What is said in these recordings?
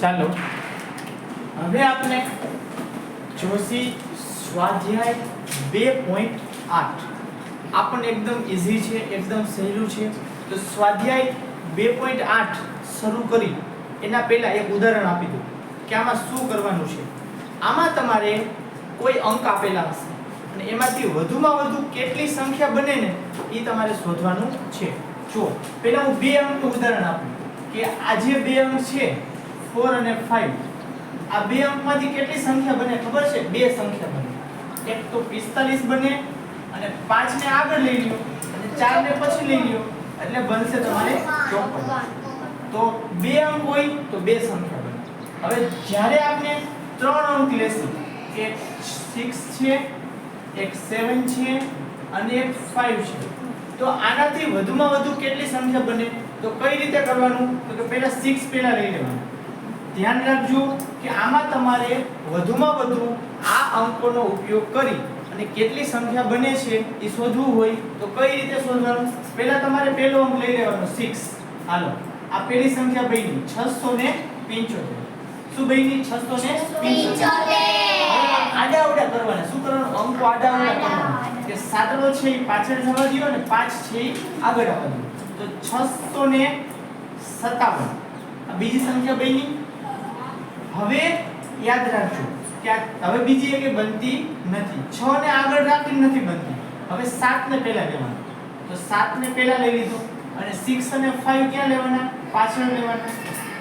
ચાલો. હવે આપણે જોશી સ્વાધ્યાય બે પોઈન્ટ આઠ. આપણને એકદમ ઇઝી છે, એકદમ સહેલું છે. તો સ્વાધ્યાય બે પોઈન્ટ આઠ શરૂ કરી. એના પહેલાં એક ઉદાહરણ આપી દઉં કે આમાં શું કરવાનું છે. આમાં તમારે કોઈ અંક આપેલા હશે અને એમાંથી વધુમાં વધુ કેટલી સંખ્યા બને ને એ તમારે શોધવાનું છે. જો પહેલા હું બે અંકનું ઉદાહરણ આપું કે આ જે બે અંક છે ફોર અને ફાઈવ આ બે અંકમાંથી કેટલી સંખ્યા બને ખબર છે? બે સંખ્યા બને. એક તો પિસ્તાલીસ બને અને પાંચ ને આગળ લઈ લ્યો અને ચાર ને પછી લઈ લ્યો એટલે બનશે તમારે ચોપન. તો બે અંક હોય તો બે સંખ્યા બને. હવે જ્યારે આપણે ત્રણ અંક લેશું, એક 6 છે, એક 7 છે અને એક 5 છે. તો આનાથી વધુમાં વધુ કેટલી સંખ્યા બને? તો કઈ રીતે કરવાનું? તો કે પહેલા 6 પહેલા લઈ લેવાનું. ધ્યાન રાખજો કે આમાં તમારે વધુમાં વધુ આ અંકોનો ઉપયોગ કરી અને કેટલી સંખ્યા બને છે એ શોધવું હોય તો કઈ રીતે શોધવાનું? પહેલા તમારે પહેલો અંક લઈ લેવાનો 6 હાલો. આ પહેલી સંખ્યા બની 675 શું બની 675 આડા ઉડા કરવાના. શું કરવાનું? અંકો આડા ઉડા કરવાના કે સાતડો છે એ પાછળ જવા દો અને પાંચ છે એ આગળ આવવા દો તો 657 આ બીજી સંખ્યા બની હવે યાદ રાખજો આ હવે બીજી એક બનતી નથી. 6 ને આગળ રાખીને નથી બનતી. હવે 7 ને પહેલા લેવાનું. તો 7 ને પહેલા લઈ લીધો. અને 6 અને 5 ક્યાં લેવાના? પાછળ લેવાના.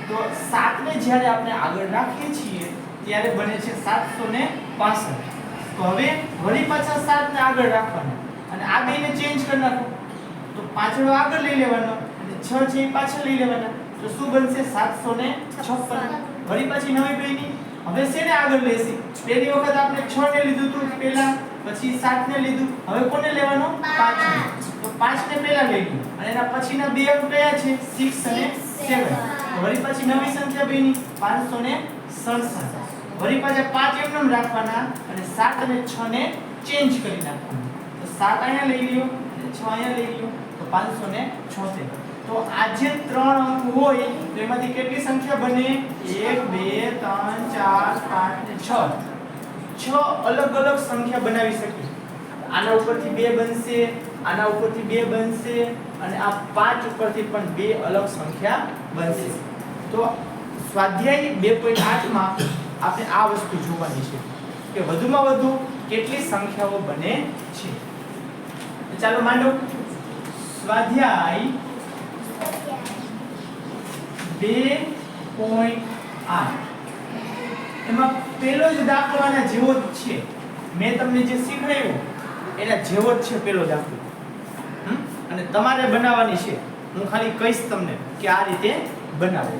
તો 7 ને જ્યારે આપણે આગળ રાખીએ છીએ, ત્યારે બને છે 765 તો હવે વળી પાછા 7 ને આગળ રાખવાના. અને આ બેને ચેન્જ કરી નાખો. તો પાછળ આગળ લઈ લેવાનો. અને 6 છે એ પાછળ લઈ લેવાના. તો શું બનશે? 756 વળી પાછી નવી બની હવે શેને આગળ લેશી? પહેલી વખત આપણે 6 ને લીધું હતું પહેલા, પછી 7 ને લીધું. હવે કોને લેવાનો? 5 તો 5 ને પહેલા લઈ લીધું અને એના પછીના બે અંક કયા છે? 6 અને 7 તો વળી પાછી નવી સંખ્યા બની. 567 વળી પાછા 5 એમનેમ રાખવાના અને 7 અને 6 ને ચેન્જ કરી નાખવાના. તો 7 અહીંયા લઈ લ્યો અને 6 અહીંયા લઈ લ્યો. તો 576 તો આ જે ત્રણ અંક હોય એમાંથી કેટલી સંખ્યા બને? 1 2 3 4 5 ને 6 છ અલગ અલગ સંખ્યા બનાવી શકીએ આના ઉપરથી બે બનશે, આના ઉપરથી બે બનશે, અને આ પાંચ ઉપરથી પણ બે અલગ સંખ્યા બનશે. તો સ્વાધ્યાય બે પોઈન્ટ આઠમાં આપણે આ વસ્તુ જોવાની છે કે વધુમાં વધુ કેટલી સંખ્યાઓ બને છે. ચાલો માંડો. સ્વાધ્યાય બે પોઈન્ટ આઠ. એમાં પેલો જ દાખલો જેવો જ છે. મેં તમને જે શીખવાડ્યું, એના જેવો જ છે પેલો દાખલો. અને તમારે બનાવવાની છે. હું ખાલી કહીશ તમને કે આ રીતે બનાવો.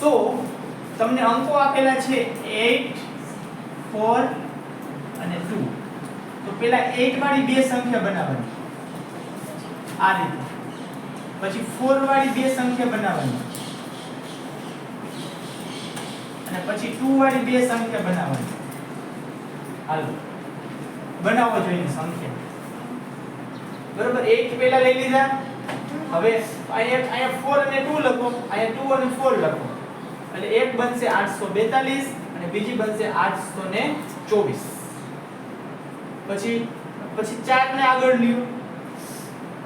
તો તમને અંકો આપેલા છે 8 4 અને 2 તો પેલા 8 વાળી બે સંખ્યા બનાવવાની. આ રીતે. પછી 4 વાળી બે સંખ્યા બનાવવાની. અને પછી 2 વાળી બે સંખ્યા બનાવવાની. હાલો. બનાવો જોઈએ સંખ્યા. બરોબર? 8 પહેલા લઈ લીધા. હવે અહીંયા અહીંયા 4 અને 2 લખો. અહીંયા 2 અને 4 લખો. એટલે એક બનશે 842 અને બીજી બનશે 824 પછી પછી 4 ને આગળ લ્યો.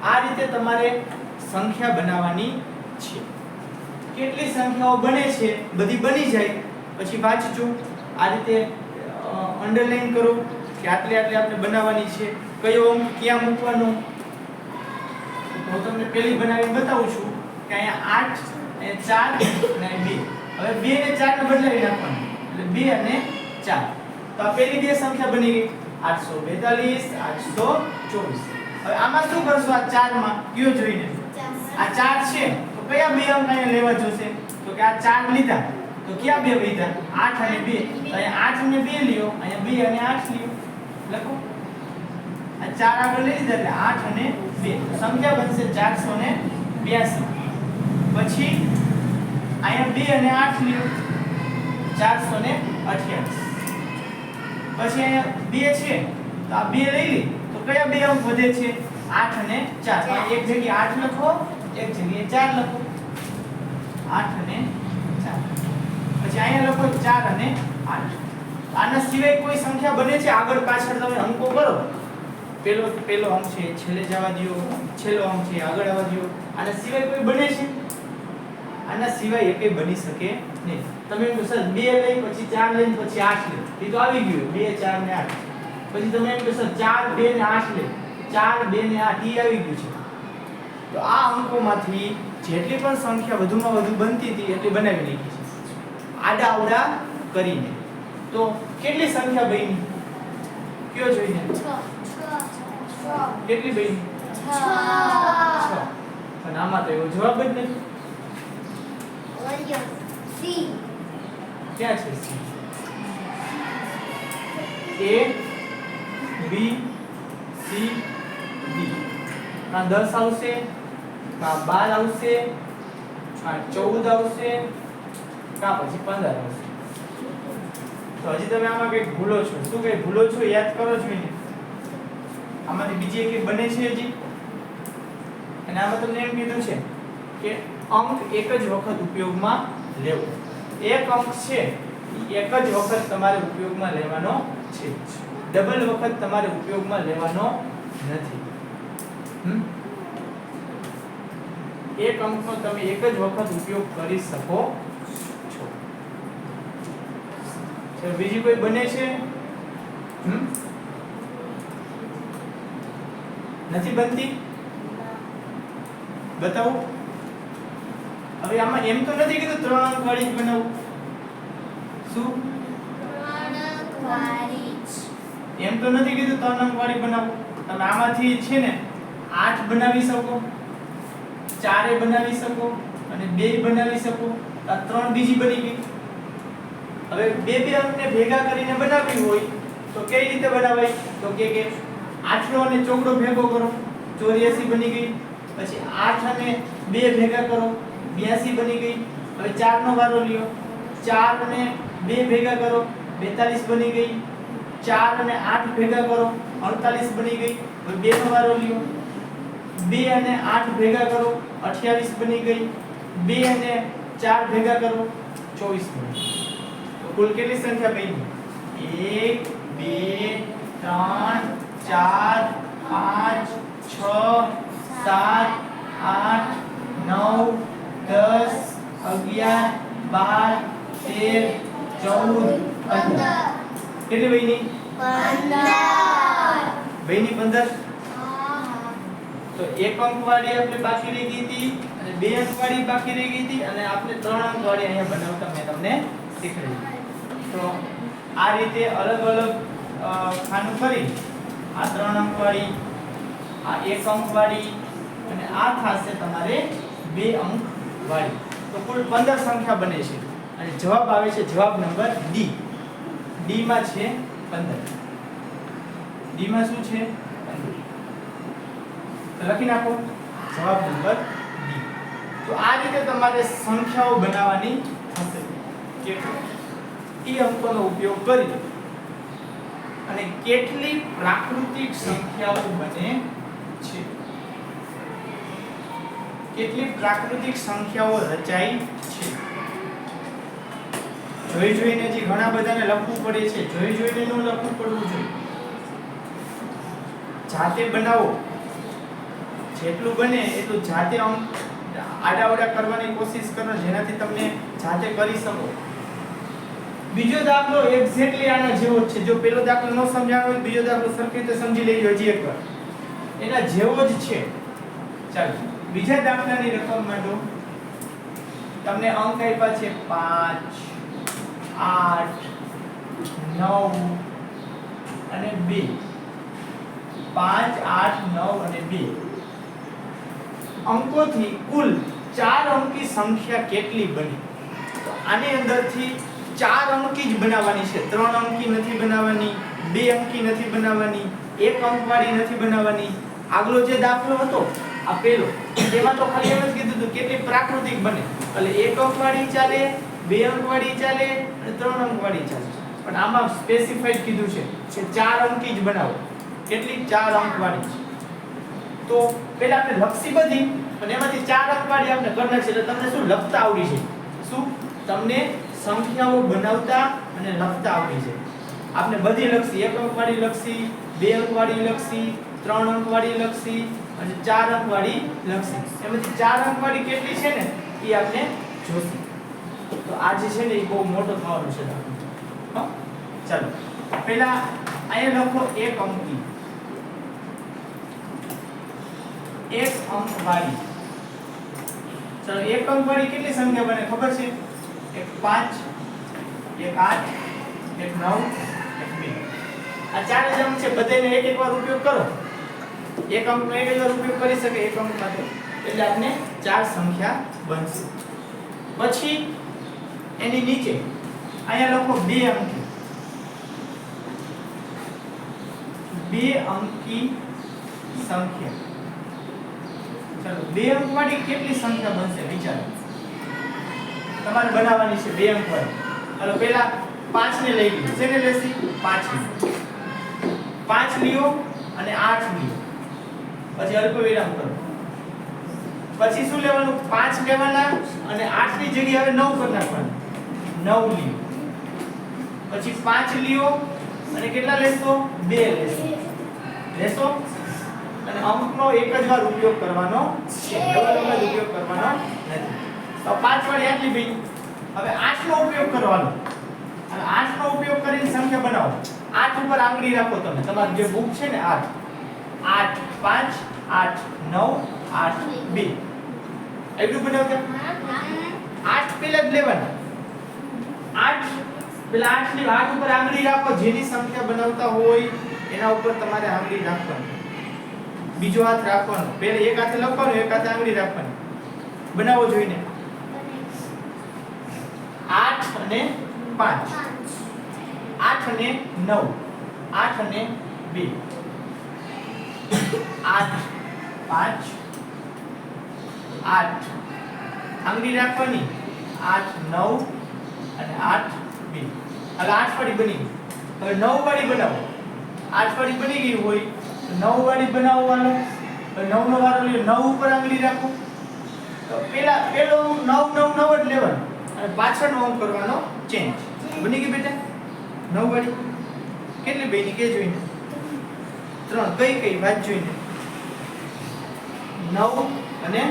આ રીતે તમારે સંખ્યા બનાવવાની છે. કેટલી સંખ્યાઓ બને છે? બધી બની જાય. પછી વાંચજો. આ રીતે અંડરલાઈન કરો કે આટલી આટલી આપણે બનાવવાની છે. કયો અંક ક્યાં મૂકવાનો? હું તમને પહેલી બનાવીને બતાવું છું કે અહીંયા આઠ અને ચાર અને બે. હવે બે ને ચાર ને બદલાવી નાખવાનું. એટલે બે અને ચાર. તો આ પહેલી બે સંખ્યા બની ગઈ. 842 824 હવે આમાં શું કરશો? આ 4 માં કયો જોઈને? આ ચાર છે. તો કયા બે અંક અહીંયા લેવા જોશે? તો કે આ ચાર લીધા. તો કયા બે લીધા? આઠ અને 2 તો અહીંયા 8 અને બે લ્યો. અહીંયા બે અને આઠ લ્યો. લખો. આ ચાર આગળ લઈ લીધા એટલે આઠ અને બે. સંખ્યા બનશે 482 પછી અહીંયા બે અને આઠ લ્યો. 428 પછી અહીંયા બે છે. તો આ બે લઈ લી. તો કયા બે અંક વધે છે? આઠ અને 4 તો એક જગ્યાએ આઠ લખો. એક જગ્યાએ ચાર લખો. આઠ અને ચાર. પછી ચાર અને આઠ. આના સિવાય કોઈ સંખ્યા બને છે? આગળ પાછળ તમે અંકો કરો. પેલો પેલો અંક છે, છેલ્લે જવા દ્યો, છેલ્લો અંક છે, આગળ આવવા દ્યો. આના સિવાય કોઈ બને છે? આના સિવાય એકે બની શકે નહીં. તમે એમ સર, બે લઈ, પછી ચાર લઈ, પછી આઠ લે. એ તો આવી ગયું. બે, ચાર ને આઠ. પછી તમે એમ કહો, સર, ચાર, બે ને આઠ લે. ચાર, બે ને આઠ એ આવી ગયું છે. તો આ અંકોમાંથી જેટલી પણ સંખ્યા વધુમાં વધુ બનતી હતી એટલી બનાવી લીધી છે. આડા અવડા કરીને. તો કેટલી સંખ્યા બની? કયો જોઈને કેટલી બની? પણ આમાં તો એવો જવાબ જ નથી. ક્યાં છે C? A B C D. આ 10 આવશે. કા બાર આવશે કા ચૌદ આવશે કા પછી 15 આવશે. તો હજી તમે આમાં કઈ ભૂલો છો. શું કઈ ભૂલો છો? યાદ કરો છો ને આમાંથી બીજી એક બને છે હજી? અને આમાં તમને એમ કીધું છે કે અંક એક જ વખત ઉપયોગમાં લેવો. એક અંક છે એક જ વખત તમારે ઉપયોગમાં લેવાનો છે ડબલ વખત તમારે ઉપયોગમાં લેવાનો નથી. હમ? એક અંકનો તમે એક જ વખત ઉપયોગ કરી શકો છો. તો બીજી કોઈ બને છે? નથી બનતી? બતાવો? હવે આમાં એમ તો નથી કીધું ત્રણ અંક વાળી જ બનાવું. શું? એમ તો નથી કીધું ત્રણ અંક વાળી બનાવો. તમે આમાંથી છે ને આઠ બનાવી શકો. ચારે બનાવી શકો અને બે બનાવી શકો. આ ત્રણ બીજી બની ગઈ. હવે બે બે અંકને ભેગા કરીને બનાવવી હોય તો કઈ રીતે બનાવાય? તો કે કે આઠડો અને ચોકડો ભેગો કરો. ચોર્યાસી બની ગઈ. પછી આઠ અને બે ભેગા કરો. બ્યાસી બની ગઈ. હવે ચાર નો વારો લ્યો. ચાર અને બે ભેગા કરો. બેતાલીસ બની ગઈ. ચાર અને આઠ ભેગા કરો. અડતાલીસ બની ગઈ. હવે બે નો વારો લ્યો. બે અને આઠ ભેગા કરો અઠ્યાવીસ બની ગઈ. બે અને ચાર ભેગા કરો ચોવીસ બની તો કુલ કેટલી સંખ્યા બની એક બે ત્રણ ચાર પાંચ છ સાત આઠ નવ દસ અગિયાર બાર તેર ચૌદ પંદર. કેટલી બની બની પંદર? તો એક અંક વાળી આપણે બાકી રહી ગઈ હતી અને બે અંક વાળી બાકી રહી ગઈ હતી અને આપણે ત્રણ અંક વાળી અહીંયા બનાવતા મેં તમને શીખવી તો આ રીતે અલગ અલગ ખાનું કરી આ ત્રણ અંક વાળી આ એક અંક વાળી અને આ થશે તમારે બે અંક વાળી તો કુલ પંદર સંખ્યા બને છે અને જવાબ આવે છે જવાબ નંબર ડી. ડીમાં છે પંદર. ડીમાં શું છે? લખી નાખો. જવાબ નંબર બી. તો આ રીતે તમારે સંખ્યાઓ બનાવવાની થશે. કે એ અંકોનો ઉપયોગ કરી અને કેટલી પ્રાકૃતિક સંખ્યાઓ બને છે? કેટલી પ્રાકૃતિક સંખ્યાઓ રચાઈ છે? જોઈ જોઈને જે ઘણા બધાને લખવું પડે છે, જોઈ જોઈને ન લખવું પડવું જોઈએ. જાતે બનાવો. જેટલું બને એટલું જાતે આમ આડાવડા કરવાની કોશિશ કરો, જેનાથી તમને જાતે કરી શકો. બીજો દાખલો એક્ઝેક્ટલી આના જેવો જ છે. જો પેલો દાખલો ન સમજાણો હોય, બીજો દાખલો સરખી રીતે સમજી લેજો હજી એકવાર. એના જેવો જ છે. ચાલો, બીજા દાખલાની રકમ માંડો તમને અંક આપ્યા છે 5 8 9 અને 2 5 8 9 અને 2 અંકોથી કુલ ચાર અંકી સંખ્યા કેટલી બની? તો આની અંદરથી ચાર અંકી જ બનાવવાની છે. ત્રણ અંકી નથી બનાવવાની, બે અંકી નથી બનાવવાની, એક અંકવાળી નથી બનાવવાની. આગલો જે દાખલો હતો, આ પેલો, તેમાં તો ખાલી એમ જ કીધું હતું, કેટલી પ્રાકૃતિક બને? એટલે એક અંકવાળી ચાલે, બે અંકવાળી ચાલે અને ત્રણ અંકવાળી ચાલે. પણ આમાં સ્પેસિફાઈડ કીધું છે કે ચાર અંકી જ બનાવો. કેટલી? ચાર અંકવાળી. તો પહેલા આપણે લક્ષી બધી અને એમાંથી ચાર અંકવાળી આપણે કરી નાખીએ એટલે તમને શું લખતા આવડી છે? શું? તમને સંખ્યાઓ બનાવતા અને લખતા આવડી છે. આપણે બધી લક્ષી એક અંકવાળી લક્ષી બે અંકવાળી લક્ષી ત્રણ અંકવાળી લક્ષી અને ચાર અંકવાળી લક્ષી એમાંથી ચાર અંકવાળી કેટલી છે ને? એ આપણે જોશું. તો આ જે છે ને એ બહુ મોટો થવાનો છે. ચાલો. પહેલા અહીંયા લખો એક અંકી. એક અંકવાળી ચાલો, એક અંકવાળી કેટલી સંખ્યા બને? ખબર છે? એક પાંચ, એક આઠ, એક નવ, એક બે. આ ચાર જ અંક છે બધાને એક એક વાર ઉપયોગ કરો. એક અંકનો એક જ વાર ઉપયોગ કરી શકે, એક અંક માટે. એટલે આપણે ચાર સંખ્યા બનશે. પછી એની નીચે, અહીંયા લખો બે અંકી. બે અંકી સંખ્યા. ચાલો બે અંક વાળી કેટલી સંખ્યા બનશે, વિચારો. તમારે બનાવવાની છે બે અંક વાળી ચાલો પહેલા પાંચ ને લઈ લ્યો શેને લેશી? પાંચ ને પાંચ લ્યો અને આઠ લ્યો પછી અલ્પ વિરામ કરો. પછી શું લેવાનું? પાંચ લેવાના અને આઠની જગ્યાએ હવે નવ કરી નાખવાના. નવ લ્યો પછી પાંચ લ્યો અને કેટલા લેશો? બે લેશો. લેશો? અને અંકનો એક જ વાર ઉપયોગ કરવાનો છે. ડબલ વખત ઉપયોગ કરવાનો નથી. તો પાંચ વાર યાદ લીધી હવે આઠનો ઉપયોગ કરવાનો. અને આઠનો ઉપયોગ કરીને સંખ્યા બનાવો. આઠ ઉપર આંગળી રાખો તમે. તમારી જે બુક છે ને, આઠ. આઠ, પાંચ, આઠ, નવ, આઠ, બે. એટલું બનાવતા આઠ પેલા જ આઠ, પેલા આઠની આઠ ઉપર આંગળી રાખો. જેની સંખ્યા બનાવતા હોય, એના ઉપર તમારે આંગળી રાખવાની. બીજો હાથ રાખવાનો. પહેલા એક હાથે લખવાનું, એક હાથે આંગળી રાખવાની. બનાવો જોઈને. આઠ અને પાંચ. આઠ અને નવ. આઠ અને બે. આઠ, પાંચ, આઠ. આંગળી રાખવાની. આઠ, નવ અને આઠ, બે. હવે આઠ વાળી બની હવે નવ વાળી બનાવો. આઠ વાળી બની ગઈ હોય નવ વાળી બનાવવાનો. હવે નવ નો વારો લઈ નવ ઉપર આંગળી રાખો. તો પેલા પેલો નવ નવ નવ જ લેવાનો. અને પાછળનો અંક કરવાનો ચેન્જ બની ગઈ બેટા? નવ વાળી કેટલી બેની કે જોઈને? ત્રણ. કઈ કઈ? વાત જોઈને. નવ અને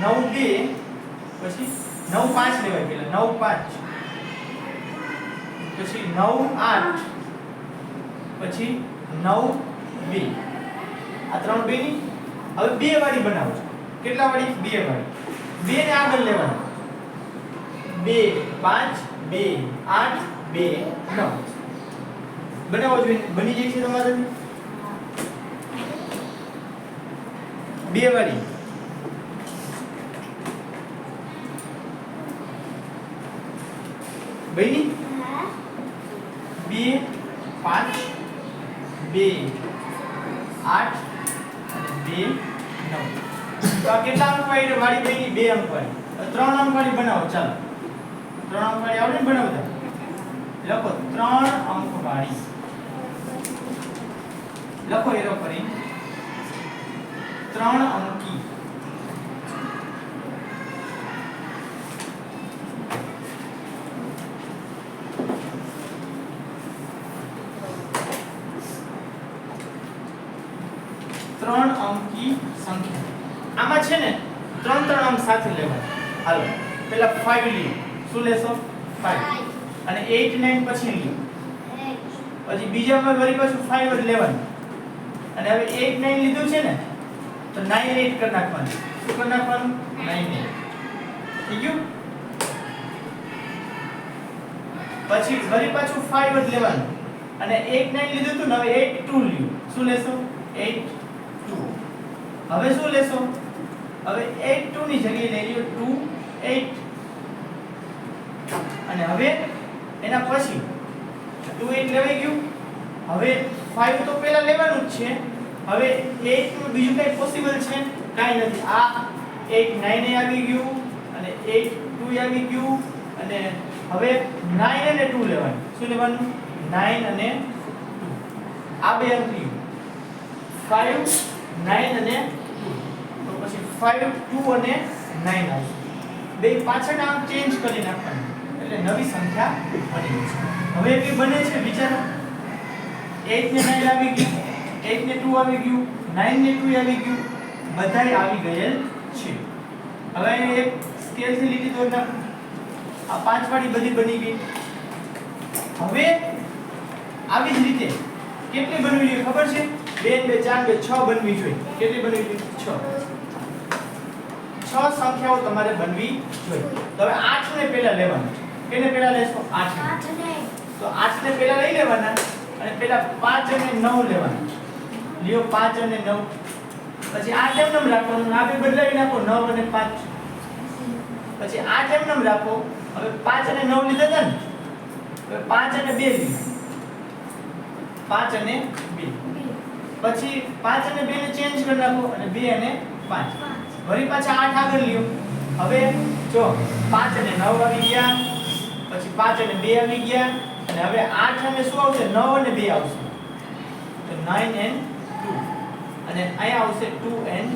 નવ બે. પછી નવ પાંચ લેવાય પેલા. નવ પાંચ. પછી નવ આઠ. પછી નવ બે. આ ત્રણ બે ની? હવે બે વાળી બનાવો છો. કેટલા વાળી? બે વાળી. બે ને આગળ લેવાની. બે પાંચ બે આઠ બે નવ. બનાવો જોઈએ. બની જાય છે તમારાથી બે વાળી. બની? બે પાંચ કેટલા અંક વાળી બની બે અંક ત્રણ અંક બનાવો, ચાલો. ત્રણ અંક આવડે ને બનાવતા? લખો, ત્રણ અંક વાળી લખો એરો કરી ત્રણ અંકી ત્રણ અંકી સંખ્યા આમાં છે ને ત્રણ ત્રણ અંક સાથે લેવાના હાલો પેલા 5 લ્યો. શું લેશો? 5 અને 8 9 પછી લ્યો. પછી બીજામાં વળી પાછું 5 જ લેવાનું. અને હવે 8 9 લીધું છે ને તો 9 8 કરી નાખવાનું. શું કરી નાખવાનું? 9 8 થઈ ગયું? પછી વળી પાછું 5 જ લેવાનું. અને 8 9 લીધું તો હવે 8 2 લ્યો. શું લેશો? 8 2 હવે શું લેશો? હવે 8 2 ની જગ્યાએ લઈ લ્યો. 2 8 અને હવે એના પછી 2 8 લેવાઈ ગયું. હવે 5 તો પહેલા લેવાનું જ છે. હવે 8 નું બીજું કંઈ પોસિબલ છે? કાઈ નથી. આ 8 9 એ આવી ગયું, અને 8 2 આવી ગયું, અને હવે 9 અને 2 લેવાનું. શું લેવાનું? 9 અને 2 આ બે અંક લ્યો 5 9 અને 2 તો પછી 5 2 અને 9 આવશે. બે પાછળના અંક ચેન્જ કરી નાખવાના. એટલે નવી સંખ્યા બની છે. હવે કે બને છે વિચારો. 8 ને 9 આવી ગયું 8 ને 2 આવી ગયું 9 ને 2 આવી ગયું, બધાય આવી ગયેલ છે. હવે એક સ્કેલથી લીટી દોરી નાખો. આ પાંચ વાળી બધી બની ગઈ. હવે આવી જ રીતે કેટલી બનવી જોઈએ ખબર છે? બે બે, ચાર, બે, છ બનવી જોઈએ. કેટલી બનવી જોઈએ? છ. છ સંખ્યાઓ તમારે બનવી જોઈએ. તો હવે આઠ ને પહેલા લેવાનું. કેને પહેલા લેશો? આઠ. ને આઠ ને તો આઠ ને પહેલા લઈ લેવાના અને પહેલા પાંચ અને નવ લેવાના. લ્યો પાંચ અને નવ. પછી આઠ એમ નમ રાખવાનું આ બે બદલાવી નાખો નવ અને પાંચ. પછી આઠ એમ નમ રાખો. હવે પાંચ અને નવ લીધા હતા ને? હવે પાંચ અને બે લીધા. પાંચ અને બે. બે પછી પાંચ અને 2 ને ચેન્જ કરી નાખો અને બે અને પાંચ. પાંચ. વળી પાછા આઠ આગળ લ્યો. હવે જો પાંચ અને નવ આવી ગયા. પછી પાંચ અને બે આવી ગયા, અને હવે આઠ અને શું આવશે? નવ અને બે આવશે. તો નાઇન એન્ડ ટુ અને અહીંયા આવશે ટુ એન્ડ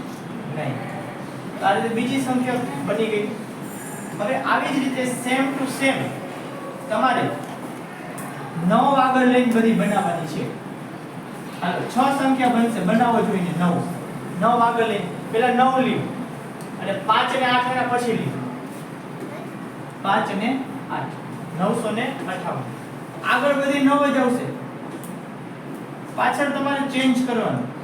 નાઇન તો આ રીતે બીજી સંખ્યા બની ગઈ. હવે આવી જ રીતે સેમ ટુ સેમ તમારે નવ આગળ લઈને બધી બનાવવાની છે. હાલો, છ સંખ્યા બનશે, બનાવો જોઈએ નવ. નવ આગળ લઈને. પેલા નવ લ્યો, અને પાંચ અને આઠ એના પછી લ્યો. પાંચ અને આઠ. નવસો ને અઠાવન. આગળ બધી નવ આવશે. પાછળ તમારે ચેન્જ કરવાનું.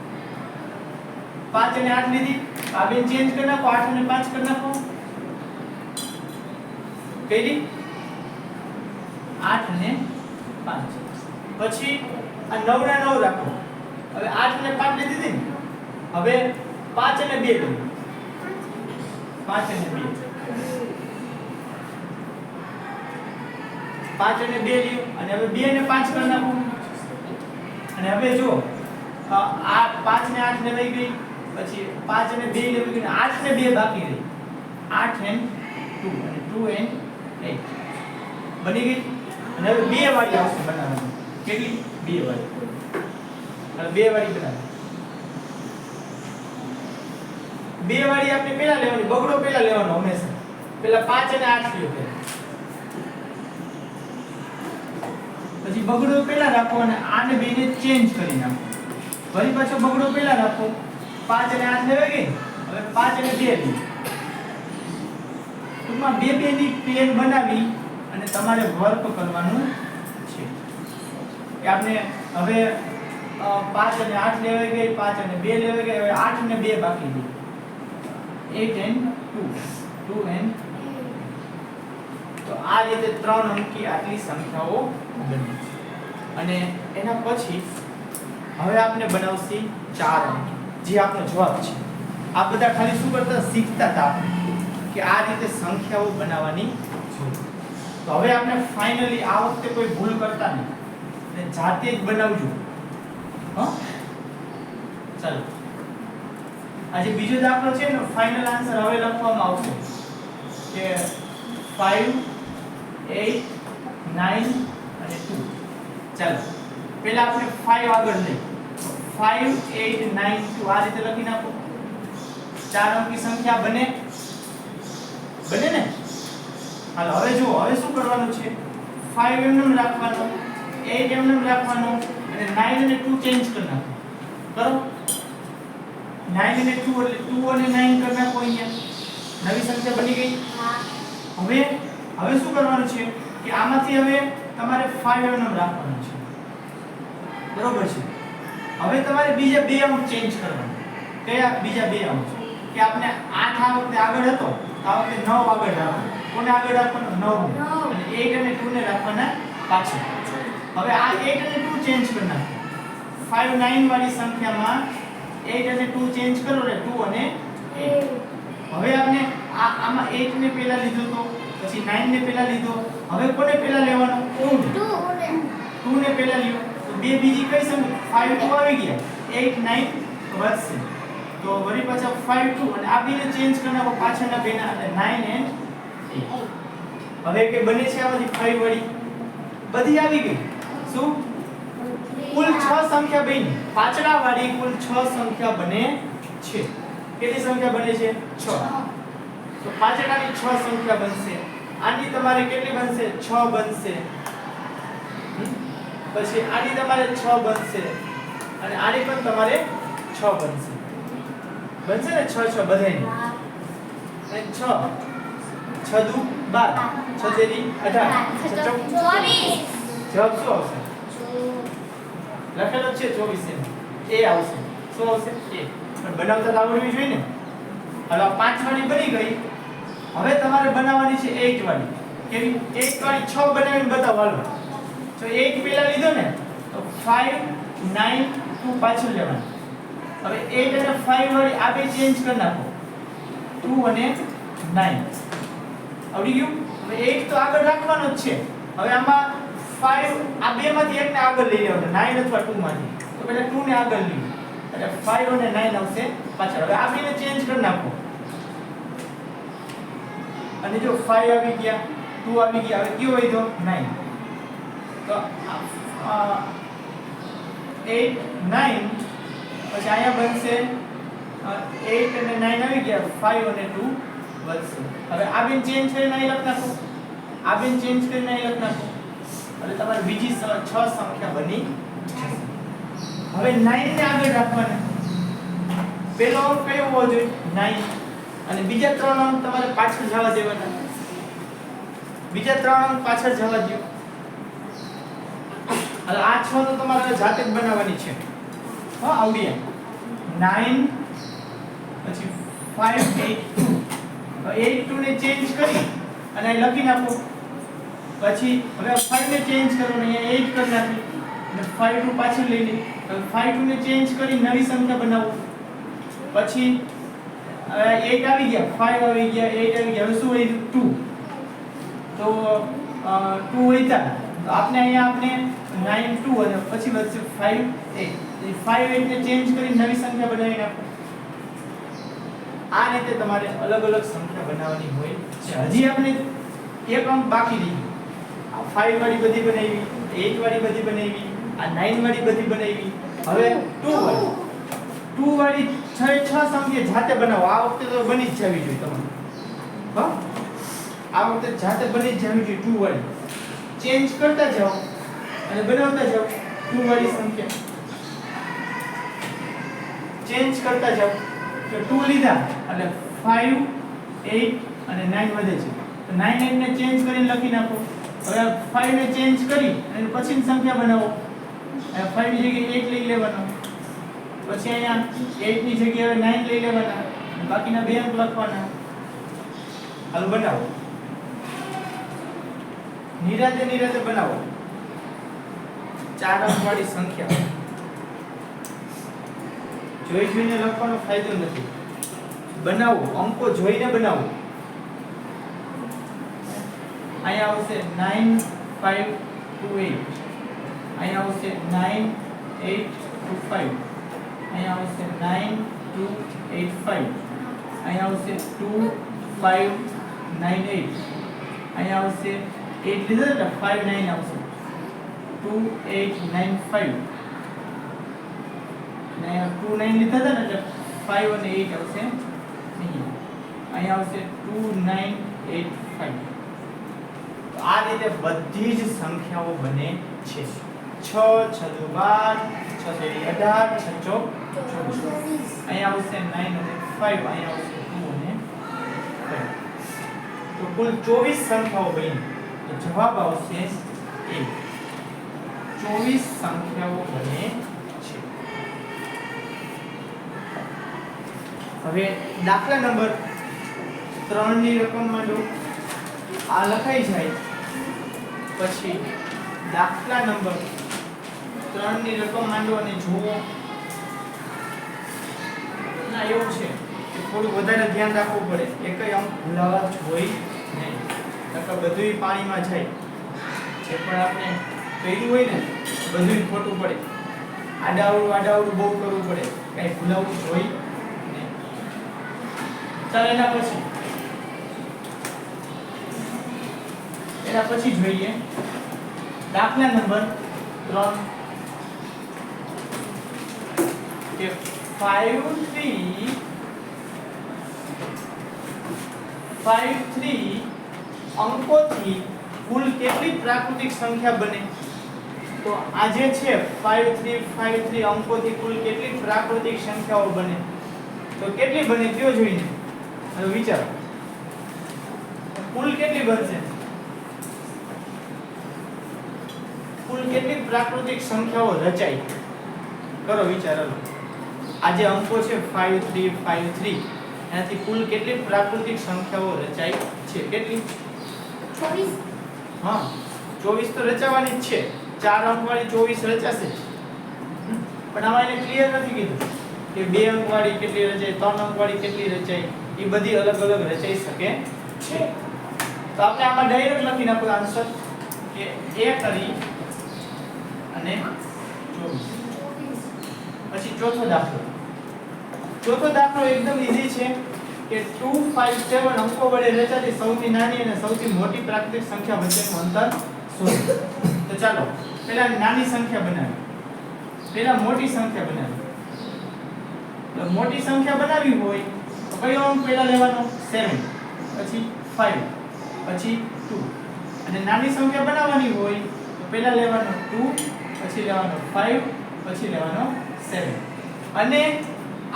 પાંચ અને આઠ લીધી. આ બે ચેન્જ કરી નાખો, આઠ અને પાંચ કરી નાખો. કઈ આઠ અને પાંચ. પછી આ નવ ના નવ રાખો. હવે આઠ અને પાંચ લીધી હતી ને? હવે પાંચ અને બે પાંચ અને બે. પાંચ અને બે લ્યો. અને હવે બે ને પાંચ કરી નાખો. અને હવે જો આ પાંચ ને આઠ લેવાઈ ગઈ. પછી પાંચ અને બે લેવાઈ ગઈ. આઠ ને બે બાકી રહી. આઠ એન ટુ. અને ટુ એન એટ બની ગઈ? અને હવે બે વાળી આવશે બનાવવાની. કેટલી? બે વાળી. બે વાળી બનાવી બે વાળી આપણે પેલા લેવાની. બગડો પેલા લેવાનો હંમેશા. પેલા પાંચ અને આઠ લ્યો પેલા બગડો પેલા રાખો અને આને બેને ચેન્જ કરી નાખો. ફરી પાછો બગડો પેલા રાખો. પાંચ અને આઠ લેવાઈ ગઈ હવે પાંચ અને બે ટૂંકમાં બે બે ની પેન બનાવી અને તમારે વર્ક કરવાનું છે. કે આપણે હવે પાંચ અને આઠ લેવાઈ ગઈ પાંચ અને બે લેવાઈ ગઈ હવે આઠ અને બે બાકી ગઈ eight and two two and તો આ રીતે ત્રણ અંકી આટલી સંખ્યાઓ બની અને એના પછી હવે આપણે બનાવશી ચાર અંક, જે આપણો જવાબ છે. આ બધા ખાલી શું કરતા? શીખતા હતા કે આ રીતે સંખ્યાઓ બનાવવાની તો હવે આપણે ફાઇનલી આ વખતે કોઈ ભૂલ કરતા નહીં. અને જાતે જ બનાવજો. હા? ચાલો. આજે બીજો દાખલો છે ને ફાઇનલ આન્સર હવે લખવામાં આવશે કે 5 8 9 અને 2 ચાલો. પહેલા આપણે 5 આગળ લઈ 5 8 9 2 આ રીતે લખી નાખો. ચાર અંકી સંખ્યા બને. બને ને? હાલો હવે જુઓ હવે શું કરવાનું છે? 5 એમનેમ રાખવાનો 8 એમનેમ રાખવાનો અને 9 અને 2 ચેન્જ કરી નાખો કરો? 9 અને 2 એટલે 2 અને 9 કરી નાખો અહીંયા. નવી સંખ્યા બની ગઈ? હવે હવે શું કરવાનું છે? કે આમાંથી હવે તમારે 5 એમએમ રાખવાનું છે. બરોબર છે? હવે તમારે બીજા બે અંક ચેન્જ કરવાના. કયા બીજા બે અંક કે આપણે 8 આ વખતે આગળ હતો આ વખતે 9 આગળ રાખવાનો. કોને આગળ રાખવાનો? 9 નવ. અને 8 અને 2 ને રાખવાના પાછળ. હવે આ 8 અને 2 ચેન્જ કરના નાખો. 5 9 વાળી સંખ્યામાં 8 અને 2 ચેન્જ કરો એટલે 2 અને 8 હવે આપણે આ આમાં 8 ને પહેલા લીધો તો? પછી 9 ને પહેલા લીધો. હવે કોને પહેલા લેવાનો? 2 ને. ટુ ને 2 ને પહેલા લ્યો. તો બે બીજી કઈ સંખ્યા 5 2 આવી ગયા. 8 9 વધશે. તો વળી પાછા 5 2 અને આ બેને ચેન્જ કરના પાછળના બેના એટલે 9 એન્ડ 8 હવે કે બને છે આમાંથી 5 વળી? બધી આવી ગઈ. શું? કુલ 6 સંખ્યા બની. પાછળા વાળી કુલ 6 સંખ્યા બને છે. કેટલી સંખ્યા બને છે? 6 તો પાછળ આની છ સંખ્યા બનશે. આની તમારે કેટલી બનશે? છ બનશે. પછી આની તમારે છ બનશે. અને આની પણ તમારે છ બનશે. બનશે ને છ છ બધાયની? અને છ. છ દુ બાર. છ તેરી અઢાર છ ચોક ચોવીસ. જવાબ શું આવશે? લખેલો છે ચોવીસ એમ. એ આવશે. શું આવશે? એ. પણ બનાવતા આવડવી જોઈએ ને. હવે પાંચ વાળી બની ગઈ. હવે તમારે બનાવવાની છે eight વાળી. કેવી eight વાળી છ બનાવીને બતાવો, હાલો. તો એક પેલા લીધો ને, તો five, nine, two પાછળ લેવાનું. હવે eight અને five વાળી આ બે ચેન્જ કરી નાખો. ટુ અને નાઇન આવડી ગયું? હવે eight તો આગળ રાખવાનો જ છે. હવે આમાં five આ બે માંથી એકને આગળ લઈ લેવાનો નાઇન અથવા two માંથી. તો પહેલા ટુ ને આગળ લઈ એટલે five અને નાઇન આવશે પાછળ. હવે આ બેને ચેન્જ કરી નાખો. અને જો 5 આવી ગયા 2 આવી ગયા, હવે કયો વધ્યો? 9 તો 8 9 પછી અહીંયા બનશે 8 અને 9 આવી ગયા 5 અને 2 બનશે. હવે આ બેન ચેન્જ કરીને અહીં લખ નાખો. આ બેન ચેન્જ કરીને અહીં લખ નાખો. એટલે તમારે બીજી સ- છ સંખ્યા બની. હવે 9 ને આગળ રાખવાના. પેલો કયો હોવો જોઈએ? 9 અને બીજા ત્રણ અંક તમારે પાછળ જવા દેવાના. બીજા ત્રણ અંક પાછળ જવા દો હવે આ છ તો તમારે જાતે જ બનાવવાની છે. હા, આવડી 9 પછી 5 8 2 હવે 8 2 ને ચેન્જ કરી અને લખી નાખો. પછી હવે 5 ને ચેન્જ કરો ને અહીંયા 8 કરી નાખી. અને 5 2 પાછળ લઈ લે. હવે 5 2 ને ચેન્જ કરી નવી સંખ્યા બનાવો. પછી 8 આવી ગયા 5 આવી ગયા 8 આવી ગયા. હવે શું હોય? 2 તો અ, 2 વધ્યા તો આપણે અહીંયા આપણે 9 2 અને પછી વધશે 5 8 એ 5 8 ને ચેન્જ કરી નવી સંખ્યા બનાવી નાખો. આ રીતે તમારે અલગ અલગ સંખ્યા બનાવવાની હોય છે. હજી આપણે એક અંક બાકી રહી આ 5 વાળી બધી બનાવી 8 વાળી બધી બનાવી આ 9 વાળી બધી બનાવી. હવે 2 વાળી. 2 વાળી છ છ સંખ્યા જાતે બનાવો. આ વખતે તો બની જ જવી જોઈએ તમારે હા? આ વખતે જાતે બની જ જવી જોઈએ 2 વાળી ચેન્જ કરતા જાઓ અને બનાવતા જાઓ 2 વાળી સંખ્યા. ચેન્જ કરતા જાઓ. તો 2 લીધા એટલે 5 8 અને 9 વધે છે. તો 9 8 ને ચેન્જ કરીને લખી નાખો. હવે 5 ને ચેન્જ કરી અને પછીની સંખ્યા બનાવો. હવે 5 ની જગ્યાએ 8 લઈ લેવાનો. પછી અહીંયા 8 ની જગ્યાએ 9 લઈ લેવાના. બાકીના બે અંક લખવાના. હાલ, બનાવો. નિરાતે નિરાતે બનાવો. ચાર અંક વાળી સંખ્યા. જોઈ જોઈને લખવાનો ફાયદો નથી. બનાવો, અંકો જોઈને બનાવો. અહીંયા આવશે 9 5 2 8 અહીંયા આવશે 9 8 2 5 અહીંયા આવશે 9 2 8 5 અહીંયા આવશે 2 5 9 8 અહીંયા આવશે 8 લીધા ને 5 9 આવશે. 2 8 9 5 ને ટુ નાઇન લીધા હતા ને, એટલે ફાઈવ અને એટ આવશે અહીંયા. અહીંયા આવશે ટુ નાઇન એટ ફાઈવ તો આ રીતે બધી જ સંખ્યાઓ બને છે. છ છ દુ બાર, છ અઢાર, છ ચોક આવશે નાઇન અને ફાઈવ અહીંયા આવશે ટુ અને તો કુલ ચોવીસ સંખ્યાઓ બની તો જવાબ આવશે એક ચોવીસ સંખ્યાઓ બને હવે દાખલા નંબર 3 ની રકમમાં જો આ લખાઈ જાય પછી દાખલા નંબર 3 ની રકમ માંડો અને જુઓ ના, એવું છે કે થોડું વધારે ધ્યાન રાખવું પડે. એકય અંક ભૂલાવા હોય નહીં. નકર બધુંય પાણીમાં જાય. જે પણ આપણે કર્યું હોય ને, બધુંય ખોટું પડે. આડાવડું આડાવડું બહુ કરવું પડે. કઈ ભૂલાવવું જોઈએ નહીં. ચાલ, એના પછી. એના પછી જોઈએ. દાખલા નંબર 3 5 3 ફાઈવ થ્રી અંકોથી કુલ કેટલી પ્રાકૃતિક સંખ્યા બને? તો આ જે છે થ્રી અંકોથી કુલ કેટલી પ્રાકૃતિક સંખ્યાઓ બને? તો કેટલી બને કયો જોઈને? હવે વિચારો. કુલ કેટલી બનશે? કુલ કેટલી પ્રાકૃતિક સંખ્યાઓ રચાય કરો વિચાર, હાલો. આ જે અંકો છે 5 3 5 3 એનાથી કુલ કેટલી પ્રાકૃતિક સંખ્યાઓ રચાય છે? કેટલી? ચોવીસ. હા 24 તો રચાવાની જ છે. ચાર અંકવાળી 24 રચાશે. પણ આમાં એને ક્લિયર નથી કીધું કે બે અંકવાળી કેટલી રચાય ત્રણ અંકવાળી કેટલી રચાય એ બધી અલગ અલગ રચાઈ શકે છે. તો આપણે આમાં ડાયરેક્ટ લખી નાખો આન્સર કે એ કરી અને 24 પછી ચોથો દાખલો. ચોથો દાખલો એકદમ ઈઝી છે કે 257 અંકો વડે રચાતી સૌથી નાની અને સૌથી મોટી પ્રાકૃતિક સંખ્યા વચ્ચેનું અંતર શોધો. તો ચાલો, પહેલા નાની સંખ્યા બનાવી પહેલા મોટી સંખ્યા બનાવી તો મોટી સંખ્યા બનાવી હોય તો કયો અંક પહેલા લેવાનો? 7 પછી 5 પછી 2 અને નાની સંખ્યા બનાવવાની હોય તો પહેલા લેવાનો 2 પછી લેવાનો 5 પછી લેવાનો 7 અને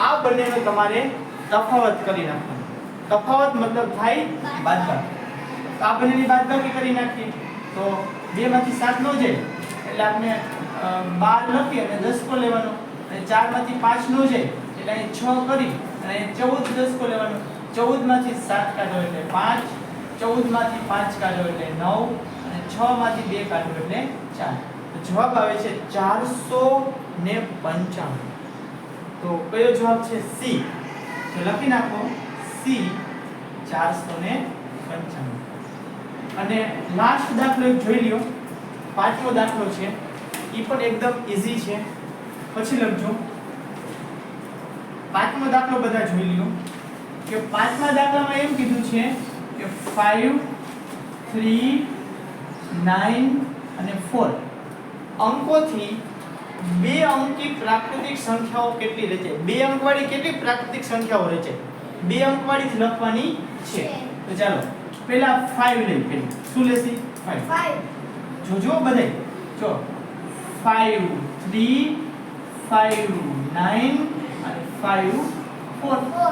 આ બંનેનો તમારે તફાવત કરી નાખવાનો. તફાવત મતલબ થાય બાદબાકી. આ બંનેની બાદબાકી કરી નાખીએ. તો બે માંથી સાત નો જાય, એટલે આપણે બાર લખી અને દસકો લેવાનો. અને ચારમાંથી પાંચ નો જાય, એટલે અહીં છ કરી અને ચૌદ દસકો લેવાનો. ચૌદમાંથી સાત કાઢો એટલે પાંચ ચૌદમાંથી પાંચ કાઢો એટલે નવ, અને છ માંથી બે કાઢો એટલે ચાર. જવાબ આવે છે ચારસો ને પંચાણું. તો કયો જવાબ છે સી તો લખી નાખો. સી ચારસો ને પંચાણું. અને લાસ્ટ દાખલો એક જોઈ લ્યો. પાંચમો દાખલો છે. એ પણ એકદમ ઈઝી છે. પછી લખજો. પાંચમો દાખલો બધા જોઈ લ્યો. કે પાંચમા દાખલામાં એમ કીધું છે કે 5 3 9 અને 4 અંકોથી બે અંકી પ્રાકૃતિક સંખ્યાઓ કેટલી રચાય બે અંકવાળી કેટલી પ્રાકૃતિક સંખ્યાઓ રચાય બે અંકવાળી જ લખવાની છે. તો ચાલો પહેલા 5 લઈ પેલી શું લેશી? 5 ફાઈવ જોજો બધે જો. 5 3 5 9 અને 5 4 ફોર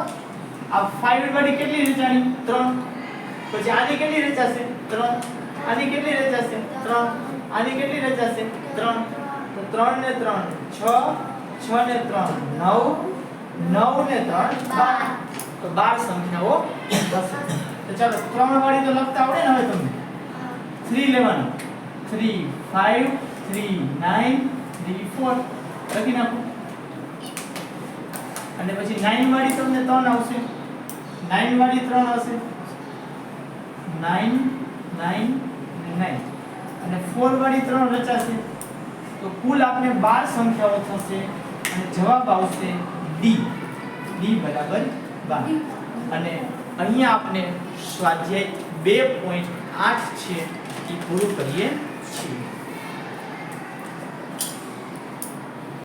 આ 5 વાળી કેટલી રચાની 3 પછી આની કેટલી રચાશે 3 આની? કેટલી રચાશે 3 આની? કેટલી રચાશે 3 તો 3 ને 3 6 6 ને 3 9 9 ને 3 12 તો 12 સંખ્યાઓ થશે તો ચાલો ત્રણ વાળી તો લખતા આવડે ને હવે તમને? 3 લેવાનું. 3 5 3 9 3 4 લખી નાખો. અને પછી 9 વાળી તમને 3 આવશે. 9 વાળી 3 આવશે 9 9 અને 9 અને 4 વાળી 3 રચાશે. તો કુલ આપણે 12 સંખ્યાઓ થશે અને જવાબ આવશે ડી ડી બરાબર 12 અને અહીંયા આપણે સ્વાધ્યાય 2.8 છે, એ પૂરું કરીએ છીએ.